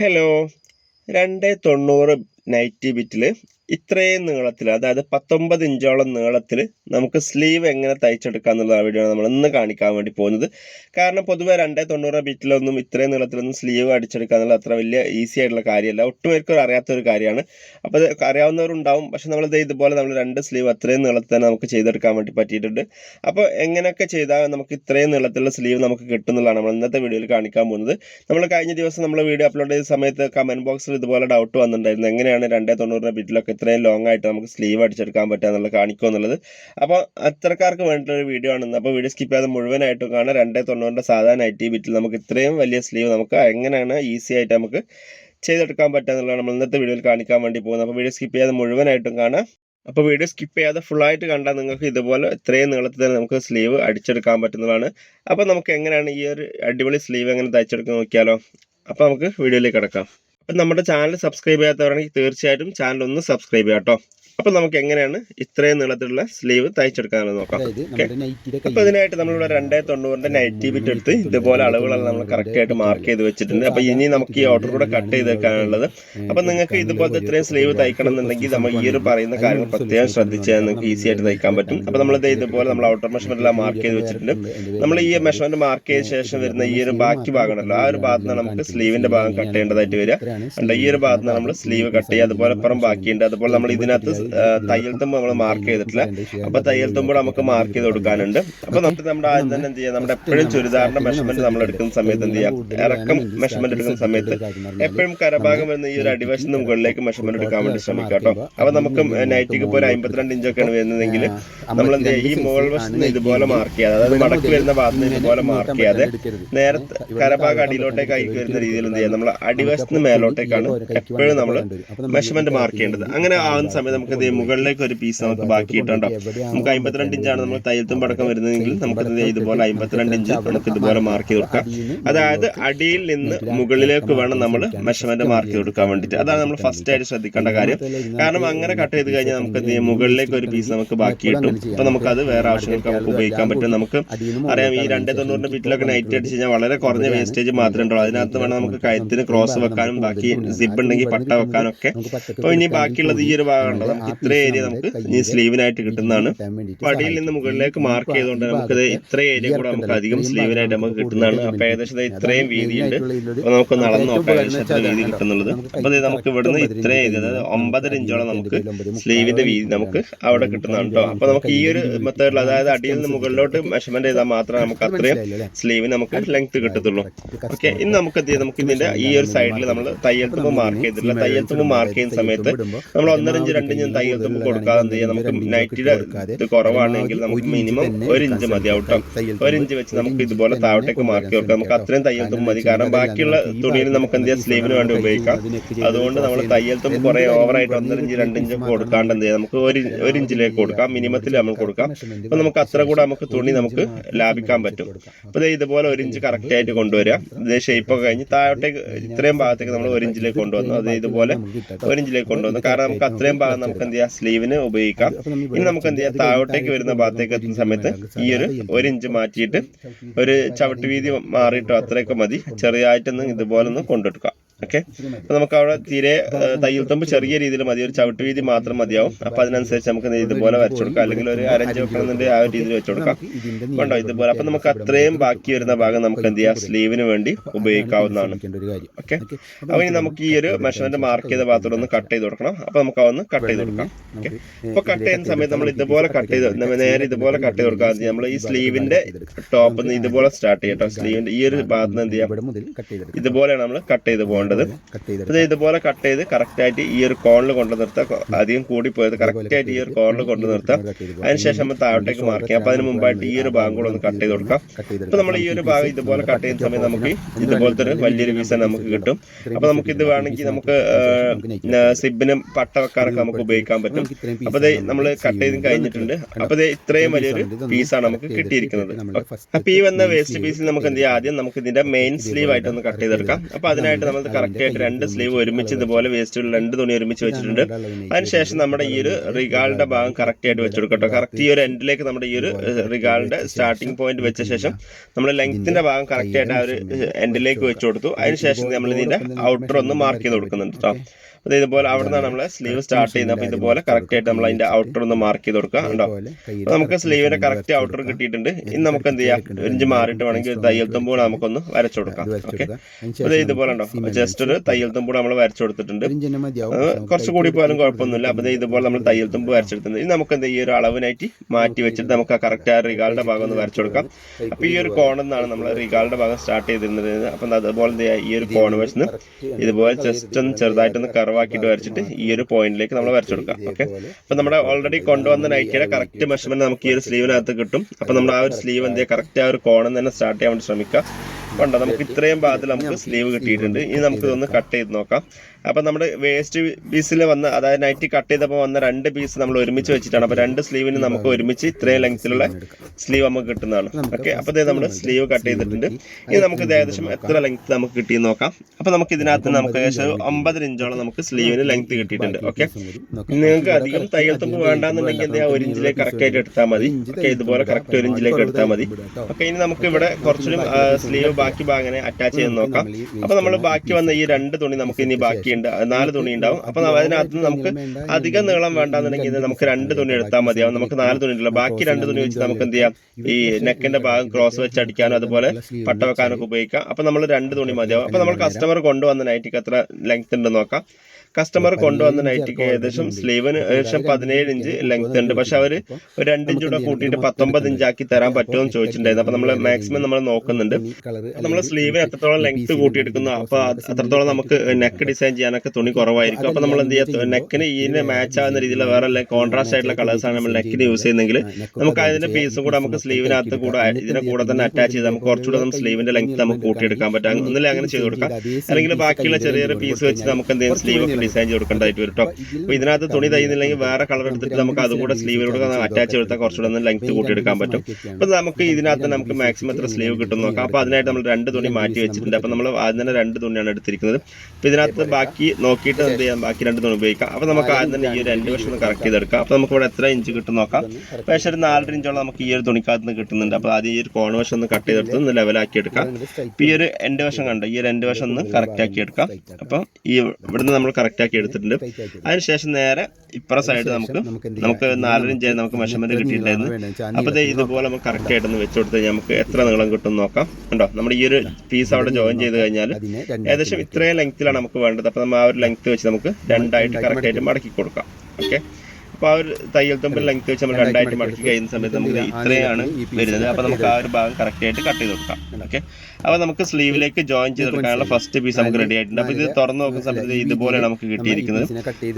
Hello. രണ്ട് തൊണ്ണൂറ് nightie ബിറ്റിൽ ഇത്രയും നീളത്തിൽ അതായത് പത്തൊമ്പത് ഇഞ്ചോളം നീളത്തിൽ നമുക്ക് സ്ലീവ് എങ്ങനെ തയ്ച്ചെടുക്കാം എന്നുള്ള വീഡിയോ നമ്മൾ ഇന്ന് കാണിക്കാൻ വേണ്ടി പോകുന്നത്. കാരണം പൊതുവേ രണ്ടേ തൊണ്ണൂറ് ബിറ്റിലൊന്നും ഇത്രയും നീളത്തിലൊന്നും സ്ലീവ് അടിച്ചെടുക്കുക എന്നുള്ളത് അത്ര വലിയ ഈസി ആയിട്ടുള്ള കാര്യമല്ല. ഒട്ടുമേർക്കും അറിയാത്ത ഒരു കാര്യമാണ്. അപ്പോൾ അറിയാവുന്നവരുണ്ടാവും. പക്ഷെ നമ്മൾ നമ്മളിത് ഇതുപോലെ നമ്മൾ രണ്ട് സ്ലീവ് അത്രയും നീളത്തിൽ തന്നെ നമുക്ക് ചെയ്തെടുക്കാൻ വേണ്ടി പറ്റിയിട്ടുണ്ട്. അപ്പോൾ എങ്ങനെയൊക്കെ ചെയ്താൽ നമുക്ക് ഇത്രയും നീളത്തിലുള്ള സ്ലീവ് നമുക്ക് കിട്ടുന്നതാണ് നമ്മൾ ഇന്നത്തെ വീഡിയോയിൽ കാണിക്കാൻ പോകുന്നത്. നമ്മൾ കഴിഞ്ഞ ദിവസം നമ്മൾ വീഡിയോ അപ്ലോഡ് ചെയ്ത സമയത്ത് കമന്റ് ബോക്സിൽ ഇതുപോലെ ഡൗട്ട് വന്നിട്ടുണ്ടായിരുന്നു. എങ്ങനെയാണ് രണ്ടേ തൊണ്ണൂറിന്റെ ബിറ്റിലൊക്കെ ഇത്രയും ലോങ് ആയിട്ട് നമുക്ക് സ്ലീവ് അടിച്ചെടുക്കാൻ പറ്റുക എന്നുള്ളത് കാണിക്കുക എന്നുള്ളത്. അപ്പോൾ അത്രക്കാർക്ക് വേണ്ടിയിട്ടൊരു വീഡിയോ ആണ് അപ്പോൾ വീഡിയോ സ്കിപ്പ് ചെയ്യാതെ മുഴുവനായിട്ടും കാണാം രണ്ടേ തൊണ്ണൂറിന്റെ സാധാരണ നൈറ്റി ബിറ്റിൽ നമുക്ക് ഇത്രയും വലിയ സ്ലീവ് നമുക്ക് എങ്ങനെയാണ് ഈസി ആയിട്ട് നമുക്ക് ചെയ്തെടുക്കാൻ പറ്റുക എന്നുള്ളതാണ് നമ്മൾ ഇന്നത്തെ വീഡിയോയിൽ കാണിക്കാൻ വേണ്ടി പോകുന്നത്. അപ്പോൾ വീഡിയോ സ്കിപ്പ് ചെയ്യാതെ മുഴുവനായിട്ടും കാണാം അപ്പോൾ വീഡിയോ സ്കിപ്പ് ചെയ്യാതെ ഫുള്ളായിട്ട് കണ്ടാൽ നിങ്ങൾക്ക് ഇതുപോലെ ഇത്രയും നീളത്തിൽ തന്നെ നമുക്ക് സ്ലീവ് അടിച്ചെടുക്കാൻ പറ്റുന്നതാണ്. അപ്പോൾ നമുക്ക് എങ്ങനെയാണ് ഈ ഒരു അടിപൊളി സ്ലീവ് എങ്ങനെ തയ്ച്ചെടുക്കാൻ നോക്കിയാലോ? അപ്പോൾ നമുക്ക് വീഡിയോയിലേക്ക് കിടക്കാം. അപ്പം നമ്മുടെ ചാനൽ സബ്സ്ക്രൈബ് ചെയ്യാത്തവരാണെങ്കിൽ തീർച്ചയായിട്ടും ചാനൽ ഒന്ന് സബ്സ്ക്രൈബ് ചെയ്യാം കേട്ടോ അപ്പോൾ നമുക്ക് എങ്ങനെയാണ് ഇത്രയും നീളത്തിലുള്ള സ്ലീവ് തയ്ച്ചെടുക്കാമെന്ന് നോക്കാം. അപ്പോൾ ഇതിനായിട്ട് നമ്മളിവിടെ രണ്ടേ തൊണ്ണൂറിന്റെ നൈറ്റി ബിറ്റ് എടുത്ത് ഇതുപോലെ അളവുകളെല്ലാം നമ്മൾ കറക്റ്റ് ആയിട്ട് മാർക്ക് ചെയ്ത് വെച്ചിട്ടുണ്ട്. അപ്പോൾ ഇനി നമുക്ക് ഈ ഓർഡർ കൂടെ കട്ട് ചെയ്ത് വെക്കാനുള്ളത് അപ്പോൾ നിങ്ങൾക്ക് ഇതുപോലത്തെ ഇത്രയും സ്ലീവ് തയ്ക്കണം എന്നുണ്ടെങ്കിൽ നമ്മൾ ഈ ഒരു പറയുന്ന കാര്യങ്ങൾ പ്രത്യേകം ശ്രദ്ധിച്ചാൽ നിങ്ങൾക്ക് ഈസി ആയിട്ട് തയ്ക്കാൻ പറ്റും. അപ്പോൾ നമ്മൾ ഇതുപോലെ നമ്മൾ ഔട്ടർ മെഷർമെന്റെല്ലാം മാർക്ക് ചെയ്ത് വെച്ചിട്ടുണ്ട്. നമ്മൾ ഈ മെഷർമെന്റ് മാർക്ക് ചെയ്ത ശേഷം വരുന്ന ഈ ഒരു ബാക്കി ഭാഗമുണ്ടല്ലോ. ആ ഒരു ഭാഗത്ത് നമുക്ക് സ്ലീവിന്റെ ഭാഗം കട്ട് ചെയ്യേണ്ടതായിട്ട് വരിക. ഈ ഒരു ഭാഗത്ത് നമ്മൾ സ്ലീവ് കട്ട് ചെയ്യുക അതുപോലെ അപ്പുറം ബാക്കിയുണ്ട് അതുപോലെ നമ്മൾ ഇതിനകത്ത് തയ്യൽ തുമ്പ് നമ്മൾ മാർക്ക് ചെയ്തിട്ടില്ല. അപ്പൊ തയ്യൽ തുമ്പ് നമുക്ക് മാർക്ക് ചെയ്ത് കൊടുക്കാനുണ്ട്. അപ്പൊ നമുക്ക് നമ്മുടെ ആദ്യം തന്നെ എന്ത് ചെയ്യാം? നമ്മുടെ എപ്പോഴും ചുരിദാറിന്റെ മെഷർമെന്റ് നമ്മൾ എടുക്കുന്ന സമയത്ത് എന്ത് ചെയ്യാം? ഇറക്കം മെഷർമെന്റ് എടുക്കുന്ന സമയത്ത് എപ്പോഴും കരഭാഗം വരുന്ന ഈ ഒരു അടിവശം മുകളിലേക്ക് മെഷർമെന്റ് എടുക്കാൻ വേണ്ടി ശ്രമിക്കാം കേട്ടോ. അപ്പൊ നമുക്ക് നൈറ്റിക്ക് ഇപ്പോൾ ഒരു അമ്പത്തിരണ്ട് ഇഞ്ചൊക്കെയാണ് വരുന്നതെങ്കിൽ നമ്മൾ എന്ത് ചെയ്യാം? ഈ മുകൾ വശത്ത് ഇതുപോലെ മാർക്ക് ചെയ്യാതെ അതായത് മടക്ക് വരുന്ന ഭാഗത്ത് ഇതുപോലെ മാർക്ക് ചെയ്യാതെ നേരത്തെ കരഭാഗം അടിയിലോട്ടേക്ക് ആയി വരുന്ന രീതിയിൽ എന്ത് ചെയ്യാം? നമ്മൾ അടിവശത്ത് മേലോട്ടേക്കാണ് എപ്പോഴും നമ്മൾ മെഷർമെന്റ് മാർക്ക് ചെയ്യേണ്ടത് അങ്ങനെ ആവുന്ന സമയത്ത് നമുക്ക് ഇത് മുകളിലേക്ക് ഒരു പീസ് നമുക്ക് ബാക്കി ഇട്ടുണ്ടോ നമുക്ക് അമ്പത്തിരണ്ട് ഇഞ്ചാണ് നമ്മൾ തയ്യൽത്തും പടക്കം വരുന്നതെങ്കിൽ നമുക്ക് ഇതുപോലെ അമ്പത്തിരണ്ട് ഇഞ്ച് നമുക്ക് ഇതുപോലെ മാർക്ക് ചെയ്ത് കൊടുക്കാം അതായത് അടിയിൽ നിന്ന് മുകളിലേക്ക് വേണം നമ്മൾ മെഷർമെന്റ് മാർക്ക് ചെയ്ത് കൊടുക്കാൻ വേണ്ടിയിട്ട്. അതാണ് നമ്മൾ ഫസ്റ്റ് ആയിട്ട് ശ്രദ്ധിക്കേണ്ട കാര്യം. കാരണം അങ്ങനെ കട്ട് ചെയ്ത് കഴിഞ്ഞാൽ നമുക്ക് മുകളിലേക്ക് ഒരു പീസ് നമുക്ക് ബാക്കി കിട്ടും. അപ്പൊ അത് വേറെ ആവശ്യങ്ങൾക്ക് നമുക്ക് ഉപയോഗിക്കാൻ പറ്റും. നമുക്ക് അറിയാം ഈ രണ്ടേ തൊണ്ണൂറിന്റെ ബിറ്റിലൊക്കെ നൈറ്റ് അടിച്ച് കഴിഞ്ഞാൽ വളരെ കുറഞ്ഞ വേസ്റ്റേജ് മാത്രമേ ഉണ്ടാവും അതിനകത്ത് വേണം നമുക്ക് കഴുത്തിന് ക്രോസ് വെക്കാനും ബാക്കി സിബ് ഉണ്ടെങ്കിൽ പട്ട വെക്കാനും ഒക്കെ അപ്പൊ ഇനി ബാക്കിയുള്ളത് ഈ ഒരു ഭാഗമുണ്ട് നമുക്ക് ഇത്ര ഏരിയ നമുക്ക് ഈ സ്ലീവിനായിട്ട് കിട്ടുന്നതാണ്. പടിയിൽ നിന്ന് മുകളിലേക്ക് മാർക്ക് ചെയ്തുകൊണ്ട് നമുക്ക് ഇത്ര ഏരിയ കൂടെ നമുക്ക് അധികം സ്ലീവിനായിട്ട് നമുക്ക് കിട്ടുന്നതാണ്. അപ്പൊ ഏകദേശം ഇത്രയും വീതിയുണ്ട് അപ്പൊ നമുക്ക് നടന്നു നോക്കാം ഏകദേശം എത്ര വീതി കിട്ടുന്നുള്ളത് അപ്പൊ നമുക്ക് ഇവിടുന്ന് ഇത്രയും ഏരിയ അതായത് ഒമ്പതര ഇഞ്ചോളം നമുക്ക് സ്ലീവിന്റെ വീതി നമുക്ക് അവിടെ കിട്ടുന്നതാണ്. കേട്ടോ അപ്പൊ നമുക്ക് ഈ ഒരു മെത്തേഡിൽ അതായത് അടിയിൽ നിന്ന് മുകളിലോട്ട് മെഷർമെന്റ് ചെയ്താൽ മാത്രമേ നമുക്ക് അത്രയും സ്ലീവ് നമുക്ക് ലെങ്ത് കിട്ടത്തുള്ളൂ. ഓക്കെ ഇനി നമുക്ക് എന്ത് ചെയ്യാം നമുക്ക് ഇതിന്റെ ഈ ഒരു സൈഡിൽ നമ്മൾ തയ്യൽ തുമ്പ് മാർക്ക് ചെയ്തിട്ടില്ല തയ്യൽ തുമ്പ് മാർക്ക് ചെയ്യുന്ന സമയത്ത് നമ്മൾ ഒന്നര ഇഞ്ച് രണ്ട് ഇഞ്ച് തയ്യൽ തുമ്പ് കൊടുക്കാതെ എന്ത് ചെയ്യാം? നമുക്ക് നൈറ്റിയുടെ ഇത് കുറവാണെങ്കിൽ നമുക്ക് മിനിമം ഒരു ഇഞ്ച് മതി. കേട്ടോ ഒരു ഇഞ്ച് വെച്ച് നമുക്ക് ഇതുപോലെ താഴോട്ടേക്ക് മാർക്ക് കൊടുക്കാം നമുക്ക് അത്രയും തയ്യൽ തുമ്പ് മതി കാരണം ബാക്കിയുള്ള തുണിയിൽ നമുക്ക് എന്ത് ചെയ്യാം? സ്ലീവിന് വേണ്ടി ഉപയോഗിക്കാം. അതുകൊണ്ട് നമ്മൾ തയ്യൽ തുമ്പ് കുറെ ഓവറായിട്ട് ഒന്നര ഇഞ്ച് രണ്ട് ഇഞ്ച് കൊടുക്കാണ്ട് എന്ത് ചെയ്യാം? നമുക്ക് ഒരു ഒരു ഇഞ്ചിലേക്ക് കൊടുക്കാം. മിനിമത്തിൽ നമ്മൾ കൊടുക്കാം. അപ്പൊ നമുക്ക് അത്ര കൂടെ നമുക്ക് തുണി നമുക്ക് ലാഭിക്കാൻ പറ്റും. അപ്പൊ ദേ ഇതുപോലെ ഒരു ഇഞ്ച് കറക്റ്റ് ആയിട്ട് കൊണ്ടുവരിക ഇതേ ഷേപ്പ് ഒക്കെ കഴിഞ്ഞ് താഴോട്ടേക്ക് ഇത്രയും ഭാഗത്തേക്ക് നമ്മൾ ഒരു ഇഞ്ചിലേക്ക് കൊണ്ടുവന്നു. അത് ഇതുപോലെ ഒരു ഇഞ്ചിലേക്ക് കൊണ്ടുവന്നു കാരണം നമുക്ക് അത്രയും ഭാഗം നമുക്ക് എന്ത് ചെയ്യാം സ്ലീവിന് ഉപയോഗിക്കാം ഇനി നമുക്ക് എന്ത് ചെയ്യാം താഴോട്ടേക്ക് വരുന്ന ഭാഗത്തേക്ക് എത്തുന്ന സമയത്ത് ഈ ഒരു ഒരു ഇഞ്ച് മാറ്റിയിട്ട് ഒരു ചവിട്ട് വീതി മാറിയിട്ടോ അത്രയൊക്കെ മതി. ചെറിയായിട്ടൊന്ന് ഇതുപോലെ ഒന്ന് കൊണ്ടെടുക്കാം. ഓക്കെ? അപ്പൊ നമുക്ക് അവിടെ തീരെ തയ്യൽ തുമ്പ് ചെറിയ രീതിയിൽ മതി. ഒരു ചവിട്ട് വീതി മാത്രം മതിയാവും. അപ്പൊ അതിനനുസരിച്ച് നമുക്ക് ഇതുപോലെ വരച്ചു കൊടുക്കാം. അല്ലെങ്കിൽ ഒരു അരഞ്ച് വെക്കണമെന്നുണ്ടെങ്കിൽ ആ ഒരു രീതിയിൽ വെച്ചു കൊടുക്കാം. കണ്ടോ? ഇതുപോലെ അപ്പൊ നമുക്ക് അത്രയും ബാക്കി വരുന്ന ഭാഗം നമുക്ക് എന്ത് ചെയ്യാം? സ്ലീവിന് വേണ്ടി ഉപയോഗിക്കാവുന്നതാണ്. ഓക്കെ? അപ്പൊ ഇനി നമുക്ക് ഈ ഒരു മെഷർമെന്റ് മാർക്ക് ചെയ്ത ഭാഗത്തോടെ ഒന്ന് കട്ട് ചെയ്ത് കൊടുക്കണം. അപ്പൊ നമുക്ക് അതൊന്ന് കട്ട് ചെയ്ത് കൊടുക്കാം. ഓക്കെ? അപ്പൊ കട്ട് ചെയ്യുന്ന സമയത്ത് നമ്മൾ ഇതുപോലെ കട്ട് ചെയ്ത് നേരെ ഇതുപോലെ കട്ട് ചെയ്ത് കൊടുക്കാം. നമ്മൾ ഈ സ്ലീവിന്റെ ടോപ്പ് ഇതുപോലെ സ്റ്റാർട്ട് ചെയ്യട്ടോ. സ്ലീവിന്റെ ഈ ഒരു ഭാഗത്ത് എന്ത് ചെയ്യാം? ഇതുപോലെയാണ് നമ്മൾ കട്ട് ചെയ്ത് പോകേണ്ടത്. കട്ട് അത് ഇത് ഇതുപോലെ കട്ട് ചെയ്ത് കറക്റ്റ് ആയിട്ട് ഈ ഒരു കോണിൽ കൊണ്ടു നിർത്താം. കൊ- അധികം കൂടി പോയത് കറക്റ്റ് ആയിട്ട് ഈ ഒരു കോണിൽ കൊണ്ടു നിർത്താം. അതിനുശേഷം നമ്മൾ താഴോട്ടേക്ക് മാർക്ക് ചെയ്യാം അപ്പൊ അതിന് മുമ്പായിട്ട് ഈ ഒരു ഭാഗം കൂടെ ഒന്ന് കട്ട് ചെയ്ത് കൊടുക്കാം. ഇപ്പൊ അപ്പൊ നമ്മൾ ഈ ഒരു ഭാഗം ഇതുപോലെ കട്ട് ചെയ്യുന്ന സമയത്ത് നമുക്ക് ഇതുപോലത്തെ ഒരു വലിയൊരു പീസ് നമുക്ക് കിട്ടും. അപ്പൊ നമുക്ക് ഇത് വേണമെങ്കിൽ നമുക്ക് സിബിനും പട്ട വെക്കാനൊക്കെ നമുക്ക് ഉപയോഗിക്കാൻ പറ്റും അപ്പൊ നമ്മൾ കട്ട് ചെയ്ത് കഴിഞ്ഞിട്ടുണ്ട്. അപ്പൊ ഇത്രയും വലിയൊരു പീസാണ് നമുക്ക് കിട്ടിയിരിക്കുന്നത്. അപ്പൊ ഈ വന്ന വേസ്റ്റ് പീസിൽ നമുക്ക് എന്ത് ചെയ്യാം? ആദ്യം നമുക്ക് ഇതിന്റെ മെയിൻ സ്ലീവ് ആയിട്ട് ഒന്ന് കട്ട് ചെയ്തെടുക്കാം. അപ്പൊ അതിനായിട്ട് നമ്മൾ കറക്റ്റ് ആയിട്ട് രണ്ട് സ്ലീവ് ഒരുമിച്ച് ഇതുപോലെ വേസ്റ്റ് രണ്ട് തുണി ഒരുമിച്ച് വെച്ചിട്ടുണ്ട്. അതിനുശേഷം നമ്മുടെ ഈ ഒരു റിഗാളിന്റെ ഭാഗം കറക്റ്റ് ആയിട്ട് വെച്ച് കൊടുക്കട്ടോ കറക്റ്റ് ഈ ഒരു എൻഡിലേക്ക് നമ്മുടെ ഈ ഒരു റിഗാളിന്റെ സ്റ്റാർട്ടിംഗ് പോയിന്റ് വെച്ച ശേഷം നമ്മൾ ലെങ്ത്തിന്റെ ഭാഗം കറക്റ്റ് ആയിട്ട് ആ ഒരു എൻഡിലേക്ക് വെച്ച് കൊടുത്തു. അതിനുശേഷം നമ്മൾ ഇതിന്റെ ഔട്ടർ ഒന്ന് മാർക്ക് ചെയ്ത് കൊടുക്കുന്നുണ്ട് കേട്ടോ അത് ഇതുപോലെ അവിടെ നിന്നാണ് നമ്മൾ സ്ലീവ് സ്റ്റാർട്ട് ചെയ്യുന്നത് അപ്പൊ ഇതുപോലെ കറക്റ്റ് ആയിട്ട് നമ്മൾ അതിന്റെ ഔട്ടർ ഒന്ന് മാർക്ക് ചെയ്ത് കൊടുക്കുക ഉണ്ടോ അപ്പൊ നമുക്ക് സ്ലീവിന്റെ കറക്റ്റ് ഔട്ടർ കിട്ടിയിട്ടുണ്ട്. ഇനി നമുക്ക് എന്ത് ചെയ്യാം? ഇഞ്ച് മാറിയിട്ട് വേണമെങ്കിൽ തയ്യൽ തുമ്പോൾ നമുക്കൊന്ന് വരച്ചു കൊടുക്കാം. ഓക്കെ? അത് ഇതുപോലെ ഉണ്ടോ ജസ്റ്റ് ഒരു തയ്യൽ തുമ്പ് നമ്മൾ വരച്ചു കൊടുത്തിട്ടുണ്ട് കുറച്ച് കൂടി പോയാലും കുഴപ്പമൊന്നുമില്ല. അപ്പൊ ദേ ഇതുപോലെ നമ്മൾ തയ്യൽ തുമ്പ് വരച്ചെടുത്തിട്ടുണ്ട്. ഇനി നമുക്ക് എന്താ ഈ ഒരു അളവിനായിട്ട് മാറ്റി വെച്ചിട്ട് നമുക്ക് ആ കറക്റ്റ് ആ റിഗാളുടെ ഭാഗം ഒന്ന് വരച്ചു കൊടുക്കാം അപ്പൊ ഈ ഒരു കോണിൽ നിന്നാണ് നമ്മൾ റിഗാളുടെ ഭാഗം സ്റ്റാർട്ട് ചെയ്തിരുന്നത്. അപ്പം അതുപോലെ എന്താ ഈ ഒരു കോൺ വെച്ച് ഇതുപോലെ ജസ്റ്റ് ഒന്ന് ചെറുതായിട്ട് ഒന്ന് കറവാക്കിയിട്ട് വരച്ചിട്ട് ഈ ഒരു പോയിന്റിലേക്ക് നമ്മൾ വരച്ചു കൊടുക്കാം ഓക്കെ? അപ്പൊ നമ്മുടെ ഓൾറെഡി കൊണ്ടുവന്ന നൈറ്റിയുടെ കറക്റ്റ് മെഷർമെന്റ് നമുക്ക് ഈ ഒരു സ്ലീവിനകത്ത് കിട്ടും. അപ്പൊ നമ്മൾ ആ ഒരു സ്ലീവ് എന്താ കറക്റ്റ് ആ ഒരു കോണിൽ തന്നെ സ്റ്റാർട്ട് ചെയ്യാൻ വേണ്ടി ശ്രമിക്കുക കണ്ടോ നമുക്ക് ഇത്രയും ഭാഗത്തിൽ നമുക്ക് സ്ലീവ് കിട്ടിയിട്ടുണ്ട്. ഇനി നമുക്ക് ഇതൊന്ന് കട്ട് ചെയ്ത് നോക്കാം. അപ്പൊ നമ്മുടെ വേസ്റ്റ് പീസിൽ വന്ന അതായത് നൈറ്റ് കട്ട് ചെയ്തപ്പോൾ വന്ന രണ്ട് പീസ് നമ്മൾ ഒരുമിച്ച് വെച്ചിട്ടാണ്. അപ്പോൾ രണ്ട് സ്ലീവിന് നമുക്ക് ഒരുമിച്ച് ഇത്രയും ലെങ്ത്തിലുള്ള സ്ലീവ് നമുക്ക് കിട്ടുന്നതാണ്. ഓക്കെ അപ്പോൾ ഇതേ നമ്മൾ സ്ലീവ് കട്ട് ചെയ്തിട്ടുണ്ട്. ഇനി നമുക്ക് ഇത് ഏകദേശം എത്ര ലെങ്ത് നമുക്ക് കിട്ടിയെന്ന് നോക്കാം. അപ്പോൾ നമുക്ക് ഇതിനകത്ത് നമുക്ക് ഏകദേശം ഒമ്പത് ഇഞ്ചോളം നമുക്ക് സ്ലീവിന് ലെങ്ത് കിട്ടിയിട്ടുണ്ട്. ഓക്കെ നിങ്ങൾക്ക് അധികം തയ്യൽ തുമ്പ് വേണ്ടാന്നുണ്ടെങ്കിൽ എന്താ ഒരു ഇഞ്ചിലേക്ക് കറക്റ്റ് ആയിട്ട് എടുത്താൽ മതി. ഓക്കെ ഇതുപോലെ കറക്റ്റ് ഒരു ഇഞ്ചിലേക്ക് എടുത്താൽ മതി. ഓക്കെ ഇനി നമുക്ക് ഇവിടെ കുറച്ചും സ്ലീവ് ബാക്കി ഭാഗം അറ്റാച്ച് ചെയ്ത് നോക്കാം. അപ്പോൾ നമ്മൾ ബാക്കി വന്ന ഈ രണ്ട് തുണി നമുക്ക് ഇനി ബാക്കിയുണ്ട് ഉണ്ട് നാല് തുണി ഉണ്ടാവും അപ്പൊ അതിനകത്ത് നമുക്ക് അധികം നീളം വേണ്ടാന്നുണ്ടെങ്കിൽ നമുക്ക് രണ്ട് തുണി എടുത്താൽ മതിയാവും നമുക്ക് നാല് തുണി ഉണ്ടല്ലോ ബാക്കി രണ്ട് തുണി വെച്ച് നമുക്ക് എന്ത് ചെയ്യാം? ഈ നെക്കിന്റെ ഭാഗം ക്രോസ് വെച്ച് അടിക്കാനും അതുപോലെ പട്ട വെക്കാനൊക്കെ ഉപയോഗിക്കാം. അപ്പൊ നമ്മൾ രണ്ട് തുണി മതിയാവും. അപ്പൊ നമ്മൾ കസ്റ്റമർ കൊണ്ടുവന്ന നൈറ്റിക്ക് എത്ര ലെങ്ത് ഉണ്ടെന്ന് നോക്കാം. കസ്റ്റമർ കൊണ്ടുവന്ന നൈറ്റിക്ക് ഏകദേശം സ്ലീവിന് ഏകദേശം പതിനേഴ് ഇഞ്ച് ലെങ്ത് ഉണ്ട്. പക്ഷെ അവർ ഒരു രണ്ട് ഇഞ്ച് കൂടെ കൂട്ടിയിട്ട് പത്തൊമ്പത് ഇഞ്ചാക്കി തരാൻ പറ്റുമോ എന്ന് ചോദിച്ചിട്ടുണ്ടായിരുന്നു. അപ്പൊ നമ്മൾ മാക്സിമം നമ്മൾ നോക്കുന്നുണ്ട്. നമ്മൾ സ്ലീവിന് എത്രത്തോളം ലെങ്ത് കൂട്ടിയെടുക്കുന്നു? അപ്പൊ അത് അത്രത്തോളം നമുക്ക് നെക്ക് ഡിസൈൻ ചെയ്യാനൊക്കെ തുണി കുറവായിരിക്കും. അപ്പൊ നമ്മൾ എന്ത് ചെയ്യാം നെക്കിന് ഇതിന് മാച്ച് ആവുന്ന രീതിയിൽ വേറെ കോൺട്രാസ്റ്റ് ആയിട്ടുള്ള കളേഴ്സ് ആണ് നമ്മൾ നെക്കിന് യൂസ് ചെയ്യുന്നെങ്കിൽ നമുക്ക് അതിന്റെ പീസും കൂടെ നമുക്ക് സ്ലീവിനകത്ത് കൂടെ ഇതിനെ കൂടെ തന്നെ അറ്റാച്ച് ചെയ്ത് നമുക്ക് കുറച്ചുകൂടെ നമുക്ക് സ്ലീവിന്റെ ലെങ്ത് നമുക്ക് കൂട്ടിയെടുക്കാൻ പറ്റും ഒന്നില്ല അങ്ങനെ ചെയ്ത് കൊടുക്കാം അല്ലെങ്കിൽ ബാക്കിയുള്ള ചെറിയ ചെറിയ പീസ് വെച്ച് നമുക്ക് എന്തെങ്കിലും സ്ലീവ് ഡിസൈൻ ചെയ്ത് കൊടുക്കേണ്ടതായിട്ട് വരും. കേട്ടോ അപ്പൊ ഇതിനകത്ത് തുണി തയ്യുന്നില്ലെങ്കിൽ വേറെ കളർ എടുത്തിട്ട് നമുക്ക് അതും കൂടെ സ്ലീവിലൂടെ അറ്റാച്ച് ചെയ്താൽ കുറച്ചുകൂടെ ഒന്ന് ലെങ്ത് കൂട്ടിയെടുക്കാൻ പറ്റും. അപ്പൊ നമുക്ക് ഇതിനകത്ത് നമുക്ക് മാക്സിമം എത്ര സ്ലീവ് കിട്ടും നോക്കാം. അപ്പൊ അതിനായിട്ട് നമ്മൾ രണ്ട് തുണി മാറ്റി വെച്ചിട്ടുണ്ട്. അപ്പൊ നമ്മൾ ആദ്യം തന്നെ രണ്ട് തുണിയാണ് എടുത്തിരിക്കുന്നത്. അപ്പൊ ഇതിനകത്ത് ബാക്കി നോക്കിയിട്ട് എന്ത് ചെയ്യാം? ബാക്കി രണ്ട് തുണി ഉപയോഗിക്കാം. അപ്പൊ നമുക്ക് ആദ്യം തന്നെ ഈ ഒരു രണ്ട് വശം ഒന്ന് കറക്റ്റ് ചെയ്തെടുക്കാം. അപ്പൊ നമുക്ക് ഇവിടെ എത്ര ഇഞ്ച് കിട്ടും നോക്കാം. പക്ഷേ ഒരു നാലര ഇഞ്ചോളം നമുക്ക് ഈ ഒരു തുണിക്കകത്ത് നിന്ന് കിട്ടുന്നുണ്ട്. അപ്പൊ ആദ്യം ഈ ഒരു കോൺ വശം ഒന്ന് കട്ട് ചെയ്തെടുത്ത് ഒന്ന് ലെവലാക്കി എടുക്കാം. ഈ ഒരു എൻഡ് വശം കണ്ടോ? ഈ ഒരു എൻഡ് വശം ഒന്ന് കറക്റ്റ് ആക്കി എടുക്കാം. അപ്പൊ ഈ ഇവിടുന്ന് നമ്മൾ കറക്റ്റ് ആക്കി എടുത്തിട്ടുണ്ട്. അതിനുശേഷം നേരെ ഇപ്പുറ സൈഡ് നമുക്ക് നമുക്ക് നാലര ചെയ്ത് നമുക്ക് മെഷർമെന്റ് കിട്ടിയിട്ടുണ്ടായിരുന്നു അപ്പൊ ദേ ഇതുപോലെ നമുക്ക് കറക്റ്റ് ആയിട്ടൊന്ന് വെച്ച് കൊടുത്ത് നമുക്ക് എത്ര നീളം കിട്ടും നോക്കാം. ഉണ്ടോ നമ്മുടെ ഈ ഒരു പീസ് അവിടെ ജോയിൻ ചെയ്ത് കഴിഞ്ഞാൽ ഏകദേശം ഇത്രയും ലെങ്ത്തിലാണ് നമുക്ക് വേണ്ടത്. അപ്പൊ നമ്മൾ ആ ഒരു ലെങ്ത് വെച്ച് നമുക്ക് രണ്ടായിട്ട് കറക്റ്റ് ആയിട്ട് മടക്കി കൊടുക്കാം. ഓക്കെ അപ്പൊ ആ ഒരു തയ്യൽ തുമ്പിൽ ലെങ്ത് വെച്ച് നമ്മൾ രണ്ടായിട്ട് മടക്കി കഴിയുന്ന സമയത്ത് നമുക്ക് ഇത്രയാണ് വരുന്നത്. അപ്പൊ നമുക്ക് ആ ഒരു ഭാഗം കറക്റ്റ് ആയിട്ട് കട്ട് ചെയ്ത് കൊടുക്കാം. ഓക്കെ അപ്പൊ നമുക്ക് സ്ലീവിലേക്ക് ജോയിൻ ചെയ്ത് കൊടുക്കാനുള്ള ഫസ്റ്റ് പീസ് നമുക്ക് റെഡി ആയിട്ടുണ്ട്. അപ്പൊ ഇത് തുറന്നു നോക്കുന്ന സമയത്ത് ഇതുപോലെയാണ് നമുക്ക് കിട്ടിയിരിക്കുന്നത്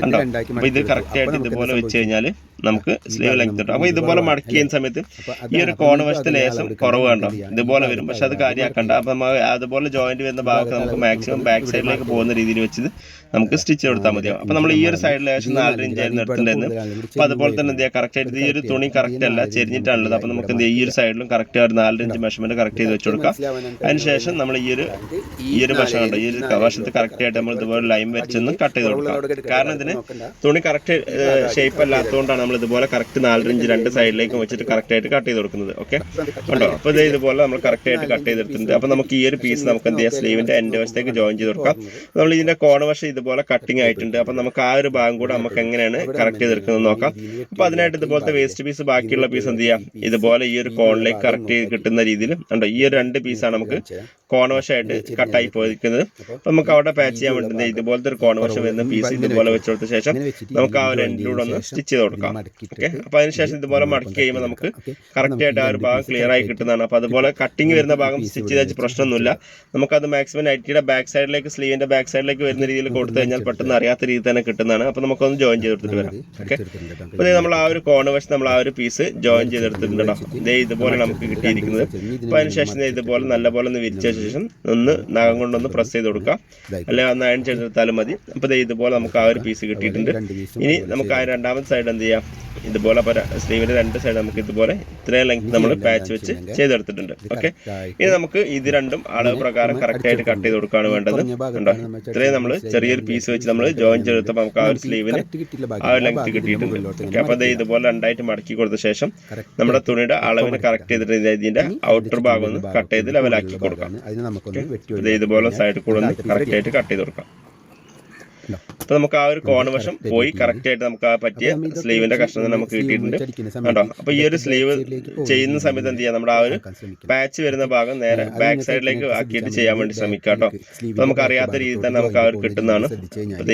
കണ്ടോ? അപ്പൊ ഇത് കറക്റ്റ് ആയിട്ട് ഇതുപോലെ വെച്ച് കഴിഞ്ഞാൽ നമുക്ക് സ്ലീവ് ലെങ്ത് കിട്ടും അപ്പൊ ഇതുപോലെ മടക്കി ചെയ്യുന്ന സമയത്ത് ഈ ഒരു കോണ് വശത്ത് ലേസം കുറവ് കണ്ടോ? ഇതുപോലെ വരും. പക്ഷെ അത് കാര്യമാക്കണ്ട. അപ്പൊ നമ്മൾ അതുപോലെ ജോയിന്റ് വരുന്ന ഭാഗത്ത് നമുക്ക് മാക്സിമം ബാക്ക് സൈഡിലേക്ക് പോകുന്ന രീതിയിൽ വെച്ച് നമുക്ക് സ്റ്റിച്ച് കൊടുത്താൽ മതിയാവും. അപ്പൊ നമ്മൾ ഈ ഒരു സൈഡിൽ ലേശം നാലര ഇഞ്ച് ആയിരുന്നു എടുത്തിട്ടുണ്ടായിരുന്നു അപ്പൊ അതുപോലെ തന്നെ എന്ത് ചെയ്യുക കറക്റ്റ് ആയിട്ട് ഈ ഒരു തുണി കറക്റ്റ് അല്ല ചെരിഞ്ഞിട്ടാണുള്ളത്. അപ്പൊ നമുക്ക് എന്ത് ഈ ഒരു സൈഡിലും കറക്റ്റ് ആയിട്ട് നാലര ഇഞ്ച് മെഷർമെന്റ് കറക്റ്റ് ചെയ്ത് വെച്ച് കൊടുക്കാം അതിനുശേഷം നമ്മൾ ഈ ഒരു ഈ ഒരു വശം കണ്ടോ ഈ ഒരു വശത്ത് കറക്റ്റ് ആയിട്ട് നമ്മൾ ഇതുപോലെ ലൈൻ വെച്ചൊന്ന് കട്ട് ചെയ്ത് കൊടുക്കാം കാരണം ഇതിന് തുണി കറക്റ്റ് ഷേപ്പ് അല്ലാത്തതുകൊണ്ടാണ് നമ്മൾ ഇതുപോലെ കറക്റ്റ് നാലര ഇഞ്ച് രണ്ട് സൈഡിലേക്കും വെച്ചിട്ട് കറക്റ്റ് ആയിട്ട് കട്ട് ചെയ്ത് കൊടുക്കുന്നത്. ഓക്കെ ഉണ്ടോ? അപ്പൊ ഇതേ ഇതുപോലെ നമ്മൾ കറക്റ്റ് ആയിട്ട് കട്ട് ചെയ്തെടുത്തിട്ടുണ്ട് അപ്പൊ നമുക്ക് ഈ ഒരു പീസ് നമുക്ക് എന്ത് ചെയ്യാം? സ്ലീവിന്റെ എന്റെ വശത്തേക്ക് ജോയിൻ ചെയ്ത് കൊടുക്കാം. നമ്മൾ ഇതിന്റെ കോണവശം ഇതുപോലെ കട്ടിങ് ആയിട്ടുണ്ട്. അപ്പൊ നമുക്ക് ആ ഒരു ഭാഗം കൂടെ നമുക്ക് എങ്ങനെയാണ് കറക്റ്റ് ചെയ്തെടുക്കുന്നത് നോക്കാം. അപ്പൊ അതിനായിട്ട് ഇതുപോലത്തെ വേസ്റ്റ് പീസ് ബാക്കിയുള്ള പീസ് എന്ത് ചെയ്യാം? ഇതുപോലെ ഈ ഒരു കോണിലേക്ക് കറക്റ്റ് ചെയ്ത് കിട്ടുന്ന രീതിയിൽ ഉണ്ടോ? ഈ ഒരു രണ്ട് പീസാണ് നമുക്ക് കോണവശമായിട്ട് കട്ടായി പോയിരിക്കുന്നത്. നമുക്ക് അവിടെ പാച്ച് ചെയ്യാൻ വേണ്ടി ഇതുപോലത്തെ ഒരു കോണവശം വരുന്ന പീസ് ഇതുപോലെ വെച്ച് കൊടുത്ത ശേഷം നമുക്ക് ആ ഒരു എൻഡിലൂടെ ഒന്ന് സ്റ്റിച്ച് ചെയ്ത് കൊടുക്കാം. ഓക്കെ? അപ്പൊ അതിനുശേഷം ഇതുപോലെ മടക്കി കഴിയുമ്പോൾ നമുക്ക് കറക്റ്റ് ആയിട്ട് ആ ഒരു ഭാഗം ക്ലിയർ ആയി കിട്ടുന്നതാണ് അപ്പൊ അതുപോലെ കട്ടിങ് വരുന്ന ഭാഗം സ്റ്റിച്ച് ചെയ്താൽ വെച്ച് പ്രശ്നമൊന്നുമില്ല. നമുക്കത് മാക്സിമം നൈറ്റിയുടെ ബാക്ക് സൈഡിലേക്ക് സ്ലീവിന്റെ ബാക്ക് സൈഡിലേക്ക് വരുന്ന രീതിയിൽ കൊടുത്തു കഴിഞ്ഞാൽ പെട്ടെന്ന് അറിയാത്ത രീതിയിൽ തന്നെ കിട്ടുന്നതാണ്. അപ്പൊ നമുക്കൊന്ന് ജോയിൻ ചെയ്തെടുത്തിട്ട് വരാം. ഓക്കെ? അപ്പൊ നമ്മൾ ആ ഒരു കോൺവശം വശം നമ്മൾ ആ ഒരു പീസ് ജോയിൻ ചെയ്തെടുത്തിട്ടുണ്ടോ ഇതേ ഇതുപോലെ നമുക്ക് കിട്ടിയിരിക്കുന്നത്. അപ്പൊ അതിനുശേഷം ഇതുപോലെ നല്ലപോലെ ഒന്ന് വിരിച്ച ശേഷം ഒന്ന് നഖം കൊണ്ടൊന്ന് പ്രസ് ചെയ്ത് കൊടുക്കാം. അല്ലെങ്കിൽ ഒന്ന് അയൺ ചെയ്തെടുത്താലും മതി. അപ്പോൾ ഇതുപോലെ നമുക്ക് ആ ഒരു പീസ് കിട്ടിയിട്ടുണ്ട്. ഇനി നമുക്ക് ആ രണ്ടാമത്തെ സൈഡ് എന്ത് ചെയ്യാം? ഇതുപോലെ സ്ലീവിന്റെ രണ്ട് സൈഡ് നമുക്ക് ഇതുപോലെ ഇത്രയും ലെങ്ത് നമ്മൾ പാച്ച് വെച്ച് ചെയ്തെടുത്തിട്ടുണ്ട്. ഓക്കെ ഇനി നമുക്ക് ഇത് രണ്ടും അളവ് പ്രകാരം കറക്റ്റ് ആയിട്ട് കട്ട് ചെയ്ത് കൊടുക്കുകയാണ് വേണ്ടത്. കണ്ടോ? ഇത്രയും നമ്മൾ ചെറിയൊരു പീസ് വെച്ച് നമ്മൾ ജോയിൻ ചെയ്തെടുത്തപ്പോൾ നമുക്ക് ആ ഒരു സ്ലീവിന് ആ ഒരു ലെങ്ത് കിട്ടിയിട്ടുണ്ട്. ഓക്കെ അപ്പോൾ അത് ഇതുപോലെ രണ്ടായിട്ട് മടക്കി കൊടുത്ത ശേഷം നമ്മുടെ തുണിയുടെ അളവിന് കറക്റ്റ് ചെയ്തിട്ട് ഇതിന്റെ ഔട്ടർ ഭാഗം ഒന്ന് കട്ട് ചെയ്ത് ലെവലാക്കി കൊടുക്കാം. അതിന് നമുക്കൊന്ന് വെട്ടി ഇത് ഇതുപോലെ സൈഡിൽ കൂടെ ഒന്ന് കറക്റ്റ് ആയിട്ട് കട്ട് ചെയ്ത് കൊടുക്കാം. അപ്പൊ നമുക്ക് ആ ഒരു കോൺ വശം പോയി കറക്റ്റ് ആയിട്ട് നമുക്ക് ആ പറ്റിയ സ്ലീവിന്റെ കഷ്ണം നമുക്ക് കിട്ടിയിട്ടുണ്ട്. കണ്ടോ? അപ്പൊ ഈ ഒരു സ്ലീവ് ചെയ്യുന്ന സമയത്ത് എന്ത് ചെയ്യാം? നമ്മുടെ ആ ഒരു പാച്ച് വരുന്ന ഭാഗം നേരെ ബാക്ക് സൈഡിലേക്ക് ആക്കിയിട്ട് ചെയ്യാൻ വേണ്ടി ശ്രമിക്കുക കേട്ടോ നമുക്ക് അറിയാത്ത രീതിയിൽ തന്നെ നമുക്ക് ആ ഒരു കിട്ടുന്നതാണ്.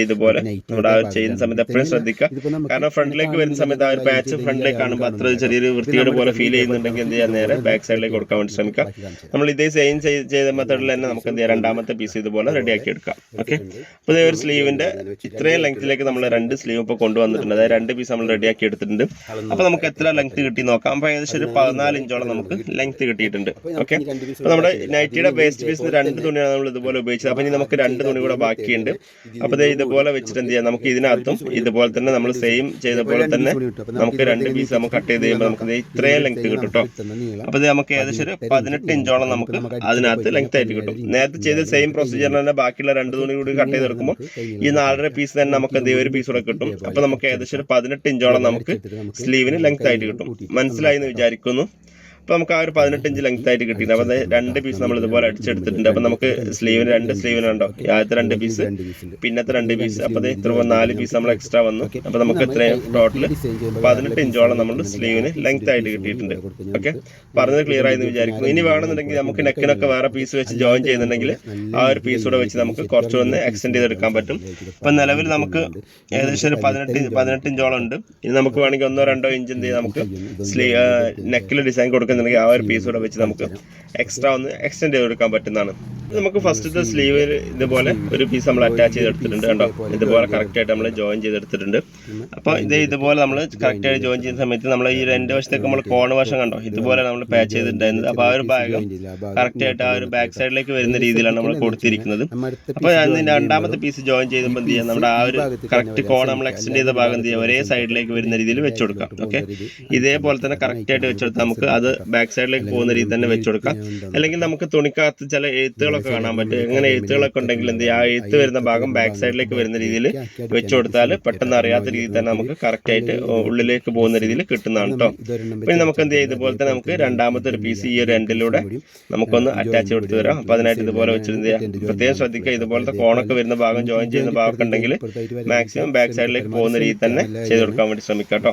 ഇതുപോലെ നമ്മുടെ ആ ഒരു ചെയ്യുന്ന സമയത്ത് എപ്പോഴും ശ്രദ്ധിക്കുക. കാരണം ഫ്രണ്ടിലേക്ക് വരുന്ന സമയത്ത് ആ ഒരു പാച്ച് ഫ്രണ്ടിലേക്ക് കാണുമ്പോൾ അത്ര ചെറിയൊരു വൃത്തിയുടെ പോലെ ഫീൽ ചെയ്യുന്നുണ്ടെങ്കിൽ എന്ത് ചെയ്യാം? നേരെ ബാക്ക് സൈഡിലേക്ക് കൊടുക്കാൻ വേണ്ടി ശ്രമിക്കുക നമ്മൾ ഇതേ സെയിം ചെയ്ത മെത്തേഡിൽ തന്നെ നമുക്ക് എന്ത് ചെയ്യാം? രണ്ടാമത്തെ പീസ് ഇതുപോലെ റെഡിയാക്കി എടുക്കാം ഓക്കെ അപ്പോൾ ഇതേ ഒരു സ്ലീവിന്റെ ഇത്രയും ലെങ്ത്തിലേക്ക് നമ്മൾ രണ്ട് സ്ലീവ് ഇപ്പോൾ കൊണ്ടുവന്നിട്ടുണ്ട്. അതായത് രണ്ട് പീസ് നമ്മൾ റെഡിയാക്കി എടുത്തിട്ടുണ്ട്. അപ്പോൾ നമുക്ക് എത്ര ലെങ്ത് കിട്ടി നോക്കാം. അപ്പോൾ ഏകദേശം ഒരു പതിനാല് ഇഞ്ചോളം നമുക്ക് ലെങ്ത് കിട്ടിയിട്ടുണ്ട്. ഓക്കെ അപ്പോൾ നമ്മുടെ നൈറ്റിയുടെ വേസ്റ്റ് പീസിന് രണ്ട് തുണിയാണ് നമ്മൾ ഇതുപോലെ ഉപയോഗിച്ചത്. അപ്പോൾ ഇനി നമുക്ക് രണ്ട് തുണി കൂടെ ബാക്കിയുണ്ട്. അപ്പോൾ ദേ ഇതുപോലെ വെച്ചിട്ട് എന്ത് ചെയ്യാം നമുക്ക് ഇതിനകത്തും ഇതുപോലെ തന്നെ നമ്മൾ സെയിം ചെയ്ത പോലെ തന്നെ നമുക്ക് രണ്ട് പീസ് നമുക്ക് കട്ട് ചെയ്ത് കഴിയുമ്പോൾ നമുക്ക് ഇത്രയും ലെങ്ത് കിട്ടും കേട്ടോ. അപ്പോൾ ഇത് നമുക്ക് ഏകദേശം ഒരു പതിനെട്ട് ഇഞ്ചോളം നമുക്ക് അതിനകത്ത് ലെങ്ത് ആയിട്ട് കിട്ടും. നേരത്തെ ചെയ്ത സെയിം പ്രൊസീജിയർ തന്നെ ബാക്കിയുള്ള രണ്ട് തുണി കൂടി കട്ട് ചെയ്തെടുക്കുമ്പോൾ ഈ നാലര പീസ് തന്നെ നമുക്ക് ചെയ്യും ഒരു പീസ് കൂടെ കിട്ടും. അപ്പോൾ നമുക്ക് ഏകദേശം ഒരു പതിനെട്ട് ഇഞ്ചോളം നമുക്ക് സ്ലീവിന് ലെങ്ത് ആയിട്ട് കിട്ടും. മനസ്സിലായി എന്ന് വിചാരിക്കുന്നു. അപ്പോൾ നമുക്ക് ആ ഒരു പതിനെട്ട് ഇഞ്ച് ലെങ്ത് ആയിട്ട് കിട്ടിയിട്ടുണ്ട്. അപ്പോൾ രണ്ട് പീസ് നമ്മൾ ഇതുപോലെ അടിച്ചെടുത്തിട്ടുണ്ട്. അപ്പോൾ നമുക്ക് സ്ലീവിന് രണ്ട് സ്ലീവിന് ഉണ്ടോ ആദ്യത്തെ രണ്ട് പീസ് പിന്നത്തെ രണ്ട് പീസ് അപ്പോൾ ഇത്ര നാല് പീസ് നമ്മൾ എക്സ്ട്രാ വന്നു. അപ്പോൾ നമുക്ക് ഇത്രയും ടോട്ടൽ പതിനെട്ട് ഇഞ്ചോളം നമ്മൾ സ്ലീവിന് ലെങ്ത് ആയിട്ട് കിട്ടിയിട്ടുണ്ട്. ഓക്കെ പറഞ്ഞത് ക്ലിയർ ആയി എന്ന് വിചാരിക്കുന്നു. ഇനി വേണമെന്നുണ്ടെങ്കിൽ നമുക്ക് നെക്കിനൊക്കെ വേറെ പീസ് വെച്ച് ജോയിൻ ചെയ്യുന്നുണ്ടെങ്കിൽ ആ ഒരു പീസ് കൂടെ വെച്ച് നമുക്ക് കുറച്ചുകൂടെ എക്സ്റ്റെൻഡ് ചെയ്തെടുക്കാൻ പറ്റും. ഇപ്പം നിലവിൽ നമുക്ക് ഏകദേശം ഒരു പതിനെട്ട് പതിനെട്ട് ഇഞ്ചോളം ഉണ്ട്. ഇനി നമുക്ക് വേണമെങ്കിൽ ഒന്നോ രണ്ടോ ഇഞ്ച് എന്ത് നമുക്ക് സ്ലീ നെക്കിൽ ഡിസൈൻ കൊടുക്കുന്നുണ്ടെങ്കിൽ ആ ഒരു പീസ് കൂടെ വെച്ച് നമുക്ക് എക്സ്ട്രാ ഒന്ന് എക്സ്റ്റെൻഡ് ചെയ്തെടുക്കാൻ പറ്റുന്നതാണ്. നമുക്ക് ഫസ്റ്റത്തെ സ്ലീവിൽ ഇതുപോലെ ഒരു പീസ് നമ്മൾ അറ്റാച്ച് ചെയ്തെടുത്തിട്ടുണ്ട് കണ്ടോ? ഇതുപോലെ കറക്റ്റ് ആയിട്ട് നമ്മൾ ജോയിൻ ചെയ്തെടുത്തിട്ടുണ്ട്. അപ്പോൾ ഇത് ഇതുപോലെ നമ്മൾ കറക്റ്റ് ആയിട്ട് ജോയിൻ ചെയ്യുന്ന സമയത്ത് നമ്മൾ ഈ രണ്ട് വശത്തേക്ക് നമ്മൾ കോൺ വശം കണ്ടോ? ഇതുപോലെ നമ്മൾ പാച്ച് ചെയ്തിട്ടുണ്ടായിരുന്നത് അപ്പോൾ ആ ഒരു ഭാഗം കറക്റ്റ് ആയിട്ട് ആ ഒരു ബാക്ക് സൈഡിലേക്ക് വരുന്ന രീതിയിലാണ് നമ്മൾ കൊടുത്തിരിക്കുന്നത്. അപ്പോൾ അതിന്റെ രണ്ടാമത്തെ പീസ് ജോയിൻ ചെയ്യുമ്പോൾ എന്ത് ചെയ്യാം നമ്മുടെ ആ ഒരു കറക്റ്റ് കോൺ നമ്മൾ എക്സ്റ്റെൻഡ് ചെയ്ത ഭാഗം എന്ത് ചെയ്യാം ഒരേ സൈഡിലേക്ക് വരുന്ന രീതിയിൽ വെച്ച് കൊടുക്കാം. ഓക്കെ ഇതേപോലെ തന്നെ കറക്റ്റ് ആയിട്ട് വെച്ചെടുത്താൽ നമുക്ക് അത് ബാക്ക് സൈഡിലേക്ക് പോകുന്ന രീതി തന്നെ വെച്ച് കൊടുക്കാം. അല്ലെങ്കിൽ നമുക്ക് തുണിക്കകത്ത് ചില എഴുത്തുകളൊക്കെ കാണാൻ പറ്റും. എങ്ങനെ എഴുത്തുകളൊക്കെ ഉണ്ടെങ്കിൽ എന്ത് ചെയ്യാം ആ എഴുത്ത് വരുന്ന ഭാഗം ബാക്ക് സൈഡിലേക്ക് വരുന്ന രീതിയിൽ വെച്ച് കൊടുത്താൽ പെട്ടെന്ന് അറിയാത്ത രീതിയിൽ തന്നെ നമുക്ക് കറക്റ്റ് ആയിട്ട് ഉള്ളിലേക്ക് പോകുന്ന രീതിയിൽ കിട്ടുന്നതാണ് കേട്ടോ. പിന്നെ നമുക്ക് എന്ത് ചെയ്യാം? ഇതുപോലെ തന്നെ നമുക്ക് രണ്ടാമത്തെ ഒരു പീസ് ഈ ഒരു എൻഡിലൂടെ നമുക്കൊന്ന് അറ്റാച്ച് കൊടുത്ത് വരാം. അപ്പോൾ അതിനായിട്ട് ഇതുപോലെ വെച്ചിട്ട് എന്ത് ചെയ്യാം പ്രത്യേകം ശ്രദ്ധിക്കുക. ഇതുപോലത്തെ കോണൊക്കെ വരുന്ന ഭാഗം ജോയിൻ ചെയ്യുന്ന ഭാഗമൊക്കെ ഉണ്ടെങ്കിൽ മാക്സിമം ബാക്ക് സൈഡിലേക്ക് പോകുന്ന രീതിയിൽ തന്നെ ചെയ്ത് കൊടുക്കാൻ വേണ്ടി ശ്രമിക്കാം കേട്ടോ.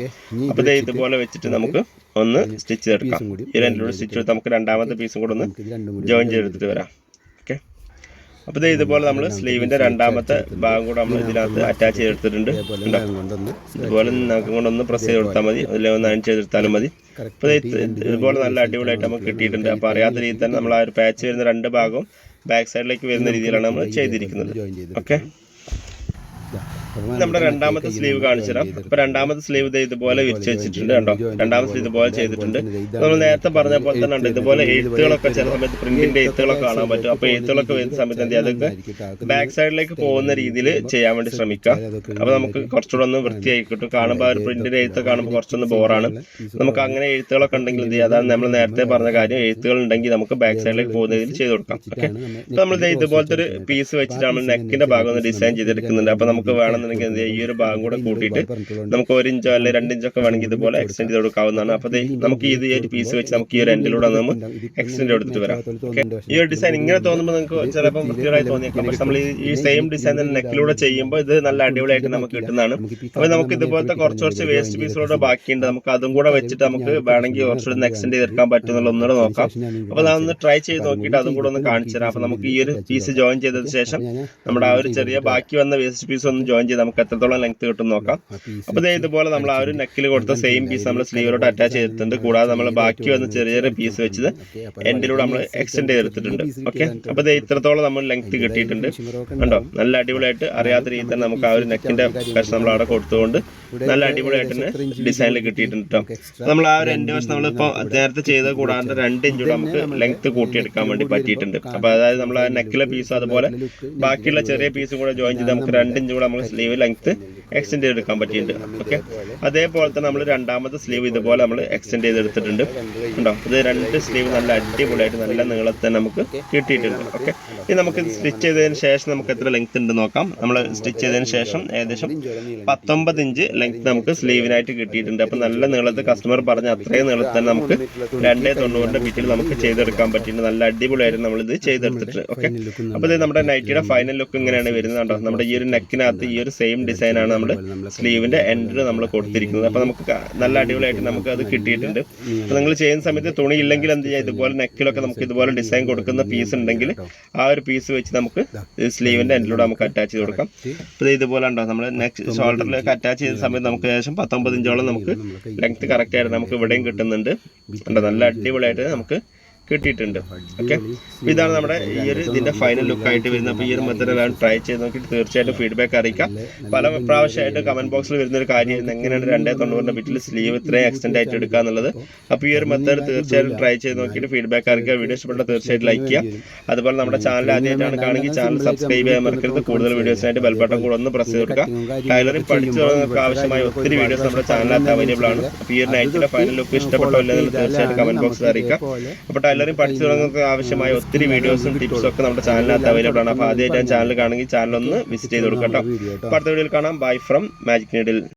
അപ്പോൾ ദേ ഇതുപോലെ വെച്ചിട്ട് നമുക്ക് ഒന്ന് സ്റ്റിച്ച് ചെയ്തെടുക്കാം. ഈ രണ്ടിലൂടെ സ്റ്റിച്ച് എടുത്ത് നമുക്ക് രണ്ടാമത്തെ പീസും കൂടെ ഒന്ന് ജോയിൻ ചെയ്തെടുത്തിട്ട് വരാം. ഓക്കെ അപ്പോൾ ദേ ഇതുപോലെ നമ്മൾ സ്ലീവിന്റെ രണ്ടാമത്തെ ഭാഗം കൂടെ നമ്മൾ ഇതിനകത്ത് അറ്റാച്ച് ചെയ്തെടുത്തിട്ടുണ്ട്? ഇതുപോലെ നമുക്ക് കൊണ്ടൊന്ന് പ്രസ് ചെയ്ത് കൊടുത്താൽ മതി. അതിൽ ഒന്ന് അയൺ ചെയ്തെടുത്താലും മതി. അപ്പോൾ ഇതുപോലെ നല്ല അടിപൊളിയായിട്ട് നമുക്ക് കിട്ടിയിട്ടുണ്ട്. അപ്പോൾ അറിയാത്ത രീതിയിൽ തന്നെ നമ്മൾ ആ ഒരു പാച്ച് വരുന്ന രണ്ട് ഭാഗവും ബാക്ക് സൈഡിലേക്ക് വരുന്ന രീതിയിലാണ് നമ്മൾ ചെയ്തിരിക്കുന്നത്. ഓക്കെ നമ്മുടെ രണ്ടാമത്തെ സ്ലീവ് കാണിച്ചു തരാം. അപ്പൊ രണ്ടാമത്തെ സ്ലീവ് ഇത് ഇതുപോലെ വിരിച്ചു വെച്ചിട്ടുണ്ട് കണ്ടോ? രണ്ടാമത്തെ സ്ലീവ് ഇതുപോലെ ചെയ്തിട്ടുണ്ട്. നമ്മൾ നേരത്തെ പറഞ്ഞ പോലെ തന്നെ ഉണ്ട് ഇതുപോലെ എഴുത്തുകളൊക്കെ ചില സമയത്ത് പ്രിന്റിന്റെ എഴുത്തുകളൊക്കെ കാണാൻ പറ്റും. അപ്പൊ എഴുത്തുകളൊക്കെ വരുന്ന സമയത്ത് എന്ത് അതൊക്കെ ബാക്ക് സൈഡിലേക്ക് പോകുന്ന രീതിയിൽ ചെയ്യാൻ വേണ്ടി ശ്രമിക്കാം അപ്പൊ നമുക്ക് കുറച്ചുകൂടെ ഒന്ന് വൃത്തിയായി കിട്ടും. കാണുമ്പോൾ ആ ഒരു പ്രിന്റിന്റെ എഴുത്ത് കാണുമ്പോൾ കുറച്ചൊന്ന് ബോറാണ്. നമുക്ക് അങ്ങനെ എഴുത്തുകളൊക്കെ ഉണ്ടെങ്കിൽ എന്ത് ചെയ്യാം അതാണ് നമ്മൾ നേരത്തെ പറഞ്ഞ കാര്യം. എഴുത്തുകൾ ഉണ്ടെങ്കിൽ നമുക്ക് ബാക്ക് സൈഡിലേക്ക് പോകുന്ന രീതിയിൽ ചെയ്ത് കൊടുക്കാം. ഓക്കെ? നമ്മൾ ഇതുപോലത്തെ ഒരു പീസ് വെച്ചിട്ട് നമ്മൾ നെക്കിന്റെ ഭാഗം ഒന്ന് ഡിസൈൻ ചെയ്തെടുക്കുന്നുണ്ട് അപ്പൊ നമുക്ക് വേണമെന്നുണ്ടെങ്കിൽ എന്ത് ഈ ഒരു ഭാഗം കൂടെ കൂട്ടിയിട്ട് നമുക്ക് ഒരു ഇഞ്ചോ അല്ലെങ്കിൽ രണ്ട് ഇഞ്ചോ ഒക്കെ വേണമെങ്കിൽ ഇതുപോലെ എക്സ്റ്റെൻഡ് ചെയ്ത് കൊടുക്കാവുന്നതാണ്. അപ്പൊ നമുക്ക് ഇത് ഈ ഒരു പീസ് വെച്ച് നമുക്ക് ഈ ഒരു എൻഡിലൂടെ നമ്മൾ എക്സ്റ്റെൻഡ് എടുത്തിട്ട് വരാം. ഈ ഒരു ഡിസൈൻ ഇങ്ങനെ തോന്നുമ്പോൾ നമുക്ക് ചിലപ്പോൾ വൃത്തിയായി തോന്നിയേക്കാം. പക്ഷെ നമ്മൾ ഈ സെയിം ഡിസൈൻ തന്നെ നെക്കിലൂടെ ചെയ്യുമ്പോൾ ഇത് നല്ല അടിപൊളിയായിട്ട് നമുക്ക് കിട്ടുന്നതാണ്. അപ്പൊ നമുക്ക് ഇതുപോലത്തെ കുറച്ച് കുറച്ച് വേസ്റ്റ് പീസുകളുടെ ബാക്കിയുണ്ട്. നമുക്ക് അതും കൂടെ വെച്ചിട്ട് നമുക്ക് വേണമെങ്കിൽ കുറച്ചുകൂടെ എക്സ്റ്റെൻഡ് ചെയ്തെടുക്കാൻ പറ്റുന്നുള്ള ഒന്നുകൂടെ നോക്കാം. അപ്പൊ അതൊന്ന് ഒന്ന് ട്രൈ ചെയ്ത് നോക്കിയിട്ട് അതും കൂടെ ഒന്ന് കാണിച്ചു തരാം. അപ്പൊ നമുക്ക് ഈ ഒരു പീസ് ജോയിൻ ചെയ്തതിന് ശേഷം നമ്മുടെ ആ ഒരു ചെറിയ ബാക്കി വന്ന വേസ്റ്റ് പീസ് ഒന്ന് ജോയിൻ ചെയ്ത് നമുക്ക് എത്രത്തോളം ലെങ്ത് കിട്ടും നോക്കാം. അപ്പൊ ദേ ഇതുപോലെ നമ്മൾ ആ ഒരു നെക്കിൽ കൊടുത്ത സെയിം പീസ് നമ്മൾ സ്ലീവിലോട്ട് അറ്റാച്ച് ചെയ്തിട്ടുണ്ട്. കൂടാതെ നമ്മൾ ബാക്കി വന്ന ചെറിയ ചെറിയ പീസ് വെച്ചത് എൻഡിലൂടെ നമ്മൾ എക്സ്റ്റെൻഡ് ചെയ്തെടുത്തിട്ടുണ്ട് ഓക്കെ അപ്പൊ ദേ ഇത്രത്തോളം നമ്മൾ ലെങ്ത് കിട്ടിയിട്ടുണ്ട്. കണ്ടോ? നല്ല അടിപൊളിയായിട്ട് അറിയാത്ത രീതിയിൽ തന്നെ നമുക്ക് ആ ഒരു നെക്കിന്റെ കഷ്ണം നമ്മൾ അവിടെ കൊടുത്തുകൊണ്ട് നല്ല അടിപൊളിയായിട്ട് തന്നെ ഡിസൈനിൽ കിട്ടിയിട്ടുണ്ട് കേട്ടോ. നമ്മൾ ആ ഒരു എൻഡ് വശം നമ്മളിപ്പോൾ നേരത്തെ ചെയ്ത കൂടാണ്ട് രണ്ട് ഇഞ്ചൂടെ നമുക്ക് ലെങ്ത് കൂട്ടിയെടുക്കാൻ വേണ്ടി പറ്റിയിട്ടുണ്ട്. അപ്പോൾ അതായത് നമ്മൾ ആ നെക്കിലെ പീസ് അതുപോലെ ബാക്കിയുള്ള ചെറിയ പീസും കൂടെ ജോയിൻ ചെയ്ത് നമുക്ക് രണ്ട് ഇഞ്ചു കൂടെ നമുക്ക് സ്ലീവ് ലെങ്ത് എക്സ്റ്റെൻഡ് ചെയ്തെടുക്കാൻ പറ്റിയിട്ടുണ്ട്. ഓക്കെ അതേപോലെ തന്നെ നമ്മൾ രണ്ടാമത്തെ സ്ലീവ് ഇതുപോലെ നമ്മൾ എക്സ്റ്റെൻഡ് ചെയ്തെടുത്തിട്ടുണ്ട്. ഉണ്ടോ ഇത് രണ്ട് സ്ലീവ് നല്ല അടിപൊളിയായിട്ട് നല്ല നീളത്തിൽ നമുക്ക് കിട്ടിയിട്ടുണ്ട്. ഓക്കെ ഇനി നമുക്ക് സ്റ്റിച്ച് ചെയ്തതിന് ശേഷം നമുക്ക് എത്ര ലെങ്ത് ഉണ്ട് നോക്കാം. നമ്മൾ സ്റ്റിച്ച് ചെയ്തതിന് ശേഷം ഏകദേശം പത്തൊമ്പത് ഇഞ്ച് ലെങ്ത് നമുക്ക് സ്ലീവിനായിട്ട് കിട്ടിയിട്ടുണ്ട്. അപ്പം നല്ല നീളത്തിൽ കസ്റ്റമർ പറഞ്ഞ അത്രയും നീളത്തിൽ തന്നെ നമുക്ക് രണ്ടേ തൊണ്ണൂറിന്റെ ബിറ്റിൽ നമുക്ക് ചെയ്തെടുക്കാൻ പറ്റിയിട്ടുണ്ട്. നല്ല അടിപൊളിയായിട്ട് നമ്മളിത് ചെയ്തെടുത്തിട്ടുണ്ട്. ഓക്കെ അപ്പോൾ ഇത് നമ്മുടെ നൈറ്റിയുടെ ഫൈനൽ ലുക്ക് ഇങ്ങനെയാണ് വരുന്നത്. കണ്ടോ? നമ്മുടെ ഈ ഒരു നെക്കിനകത്ത് ഈ ഒരു സെയിം ആണ് നമ്മൾ സ്ലീവിന്റെ എൻഡിൽ നമ്മൾ കൊടുത്തിരിക്കുന്നത്. അപ്പോൾ നമുക്ക് നല്ല അടിപൊളിയായിട്ട് നമുക്ക് അത് കിട്ടിയിട്ടുണ്ട്. അപ്പോൾ നിങ്ങൾ ചെയ്യുന്ന സമയത്ത് തുണി ഇല്ലെങ്കിൽ എന്ത് ചെയ്യുക ഇതുപോലെ നെക്കിലൊക്കെ നമുക്ക് ഇതുപോലെ ഡിസൈൻ കൊടുക്കുന്ന പീസ് ഉണ്ടെങ്കിൽ ആ ഒരു പീസ് വെച്ച് നമുക്ക് സ്ലീവിന്റെ എൻഡിലൂടെ നമുക്ക് അറ്റാച്ച് ചെയ്ത് കൊടുക്കാം. അപ്പോൾ ഇത് ഇതുപോലെ ഉണ്ടോ? നമ്മൾ നെക്സ്റ്റ് ഷോൾഡറിലേക്ക് അറ്റാച്ച് ചെയ്ത സമയത്ത് നമുക്ക് ഏകദേശം പത്തൊമ്പത് ഇഞ്ചോളം നമുക്ക് ലെങ്ത് കറക്റ്റ് ആയിട്ട് നമുക്ക് ഇവിടെയും കിട്ടുന്നുണ്ട്. ഉണ്ടോ നല്ല അടിപൊളിയായിട്ട് നമുക്ക് കിട്ടിയിട്ടുണ്ട്. ഓക്കെ ഇതാണ് നമ്മുടെ ഈ ഒരു ഇതിന്റെ ഫൈനൽ ലുക്ക് ആയിട്ട് വരുന്നത്. അപ്പോൾ ഈ ഒരു മെത്തേഡ് എല്ലാം ട്രൈ ചെയ്ത് നോക്കിയിട്ട് തീർച്ചയായിട്ടും ഫീഡ്ബാക്ക് അറിയിക്കാം. പല പ്രാവശ്യമായിട്ട് കമന്റ് ബോക്സിൽ വരുന്ന ഒരു കാര്യമായിരുന്നു. എങ്ങനെയാണ് രണ്ടേ തൊണ്ണൂറിന്റെ ബിറ്റിൽ സ്ലീവ് ഇത്രയും എക്സ്റ്റൻഡ് ആയിട്ട് എടുക്കുക എന്നുള്ളത്. അപ്പോൾ ഈ ഒരു മെത്തേഡ് തീർച്ചയായിട്ടും ട്രൈ ചെയ്ത് നോക്കിയിട്ട് ഫീഡ്ബാക്ക് അറിയിക്കുക. വീഡിയോ ഇഷ്ടപ്പെട്ട തീർച്ചയായിട്ടും ലൈക്ക് ചെയ്യുക. അതുപോലെ നമ്മുടെ ചാനൽ ആദ്യമായിട്ടാണ് കാണുമെങ്കിൽ ചാനൽ സബ്സ്ക്രൈബ് ചെയ്യാൻ മറക്കരുത്. കൂടുതൽ വീഡിയോസിനായിട്ട് ബെൽബട്ടൺ കൂടെ ഒന്ന് പ്രസ് ചെയ്ത് കൊടുക്കുക. ടൈലറിംഗ് പഠിച്ചു തുടങ്ങുന്നവർക്ക് ആവശ്യമായ ഒത്തിരി വീഡിയോസ് നമ്മുടെ ചാനലിനകത്ത് അവൈലബിൾ ആണ്. അപ്പോൾ ഈ ഒരു നൈറ്റിന്റെ ഫൈനൽ ലുക്ക് ഇഷ്ടപ്പെട്ടോ ഇല്ലെന്ന് തീർച്ചയായിട്ടും കമന്റ് ബോക്സിൽ അറിയിക്കാം. അപ്പോൾ ടൈലറിംഗ് പഠിച്ചു തുടങ്ങുന്നവർക്ക് ആവശ്യമായ ഒത്തിരി വീഡിയോസും ടിപ്സും ഒക്കെ നമ്മുടെ ചാനലിനകത്ത് അവൈലബിൾ ആണ്. അപ്പോൾ ആദ്യമായിട്ട് ചാനൽ കാണുമെങ്കിൽ ചാനൽ ഒന്ന് വിസിറ്റ് ചെയ്ത് കൊടുക്കട്ടോ. അപ്പോൾ അടുത്ത വീഡിയോയിൽ കാണാം. Bye from magic needle